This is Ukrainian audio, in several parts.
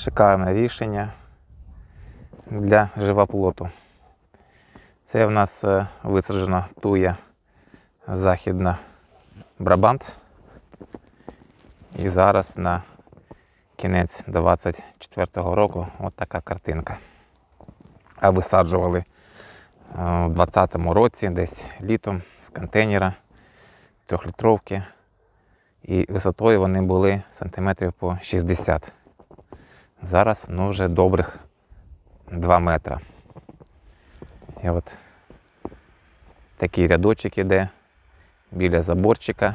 Шикарне рішення для живоплоту. Це в нас е, висаджена туя західна Брабант. І зараз на кінець 24-го року от така картинка. А висаджували е, в 20-му році, десь літом з контейнера трьохлітровки. І висотою вони були сантиметрів по 60. Зараз ну, вже добрих 2 метра. І от такий рядочок іде біля заборчика.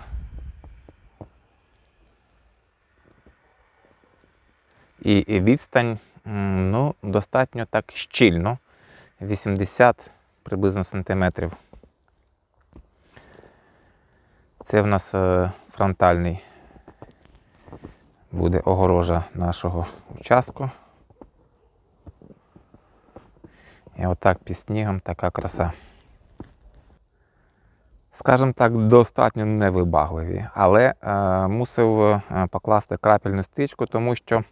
І, відстань ну, достатньо так щільно. 80 приблизно сантиметрів. Це в нас е, фронтальний буде огорожа нашого участку. І отак під снігом така краса. Скажімо так, достатньо невибагливі, але е, мусив е, покласти крапельну стичку, тому що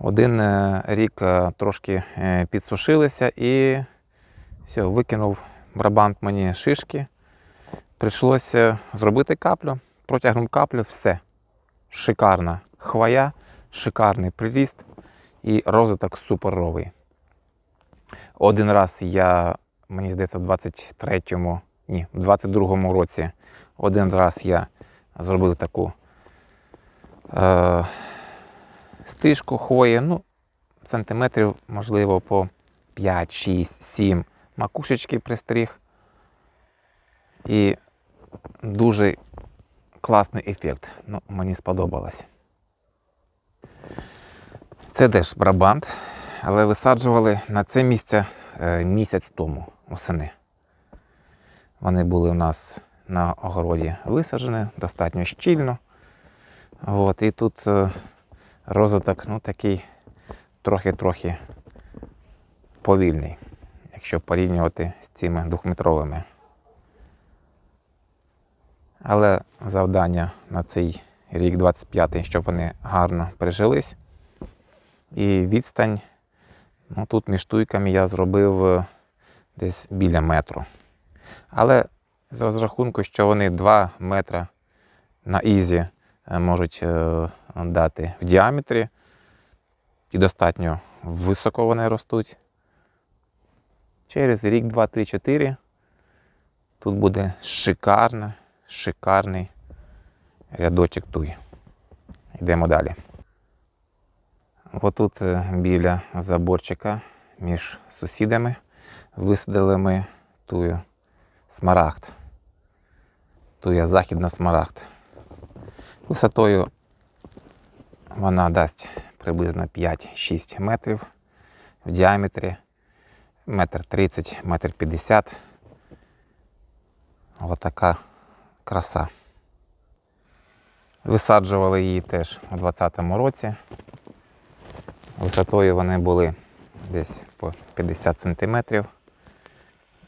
один е, рік е, трошки підсушилися і все, викинув брабант мені шишки. Прийшлося зробити каплю, протягнув каплю, все. Шикарна хвоя, шикарний приріст і розвиток суперовий. Один раз я, мені здається, в 23-му, ні, в 22-му році один раз я зробив таку е, стрижку хвої, ну, сантиметрів, можливо, по 5, 6, 7 макушечки пристріг. І дуже класний ефект. Ну, мені сподобалось. Це теж брабант, але висаджували на це місце е, місяць тому осени. Вони були у нас на огороді висаджені достатньо щільно. От, і тут е, розвиток ну, такий трохи-трохи повільний, якщо порівнювати з цими двохметровими. Але завдання на цей рік 25-й, щоб вони гарно прижились. І відстань, ну тут між туйками я зробив е, десь біля метру. Але з розрахунку, що вони 2 метри на ізі е, можуть е, дати в діаметрі, і достатньо високо вони ростуть. Через рік, 2, 3, 4 тут буде шикарна, шикарний рядочок туй. Йдемо далі. Отут е, біля заборчика між сусідами висадили ми тую смарагд. Туя західна смарагд. Висотою вона дасть приблизно 5-6 метрів в діаметрі, метр 30, метр 50. Ось така краса. Висаджували її теж у 2020 році. Висотою вони були десь по 50 сантиметрів.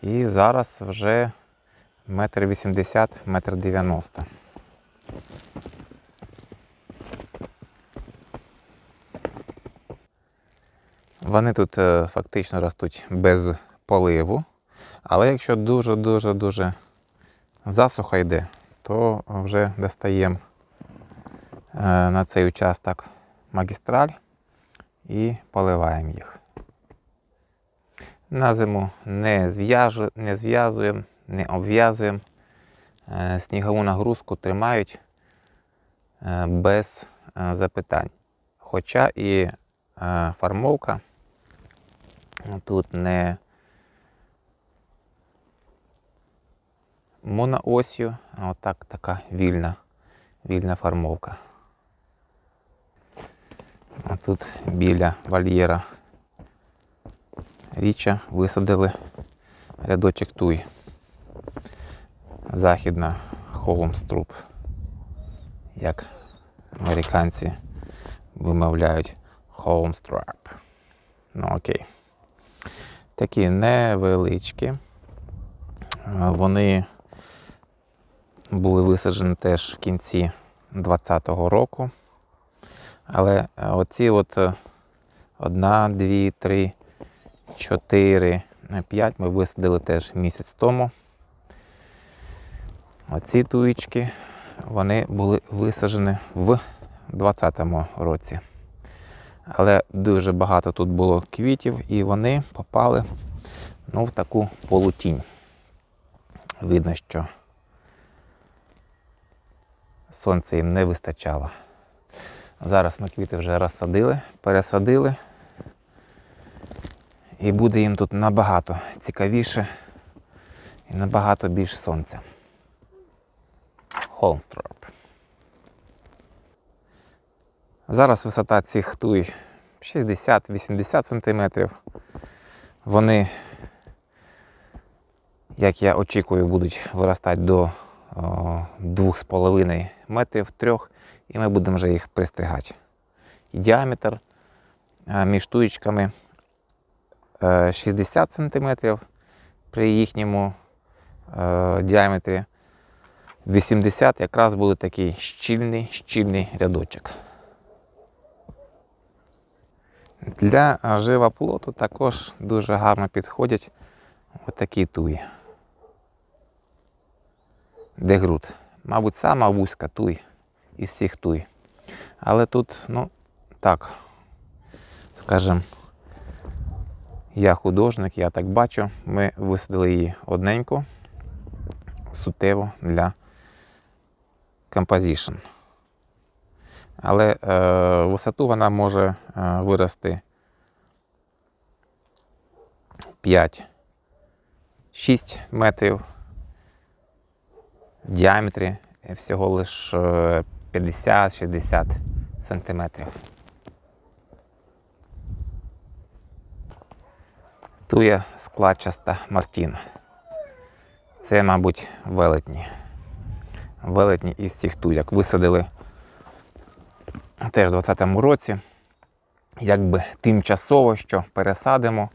І зараз вже метр 80, метр 90. Вони тут е, фактично ростуть без поливу. Але якщо дуже-дуже-дуже засуха йде, то вже достаємо на цей участок магістраль і поливаємо їх. На зиму не, зв'язуємо, не обв'язуємо. Е, Снігову нагрузку тримають е, без е, запитань. Хоча і е, фармовка тут не моноосью, а отак така вільна, вільна фармовка. А тут біля вольєра річчя висадили рядочок туй. Західна холмструп, як американці вимовляють холмстрап. Ну окей. Такі невеличкі. Вони були висаджені теж в кінці 2020 року. Але е, оці от е, Одна, дві, три, чотири, е, п'ять. Ми висадили теж місяць тому. Оці туїчки, вони були висаджені в 2020 році. Але дуже багато тут було квітів, і вони попали ну, в таку полутінь. Видно, що сонця їм не вистачало. Зараз ми квіти вже розсадили, пересадили. І буде їм тут набагато цікавіше і набагато більш сонця. Холмстроп. Зараз висота цих туй 60-80 см. Вони, як я очікую, будуть виростати до 2,5 метрів 3, і ми будемо вже їх пристригати. І діаметр е, між туєчками е, 60 см при їхньому е, діаметрі 80 якраз буде такий щільний, щільний рядочок. Для живоплоту також дуже гарно підходять отакі туї. Дегрут. Мабуть, сама вузька туй із всіх туй. Але тут, ну, так, скажімо, я художник, я так бачу, ми висадили її одненько, суттєво для композишн. Але е, висоту вона може е, вирости 5-6 метрів в діаметрі всього лише 50-60 сантиметрів. Тує складчаста Мартін. Це, мабуть, велетні. Велетні із цих туяк висадили теж у 2020 році. Якби тимчасово, що пересадимо.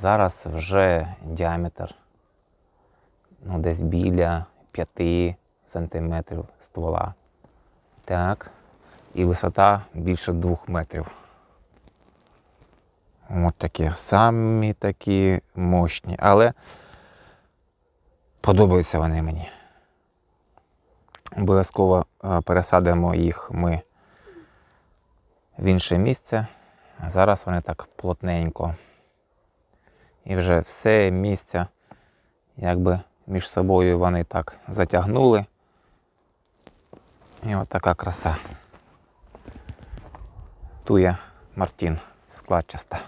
Зараз вже діаметр ну, десь біля 5 сантиметрів ствола. Так. І висота більше 2 метрів. От такі самі такі мощні. Але подобаються вони мені. Обов'язково е, пересадимо їх ми в інше місце. Зараз вони так плотненько. І вже все місце, якби між собою вони так затягнули. І от така краса. Туя Мартін складчаста.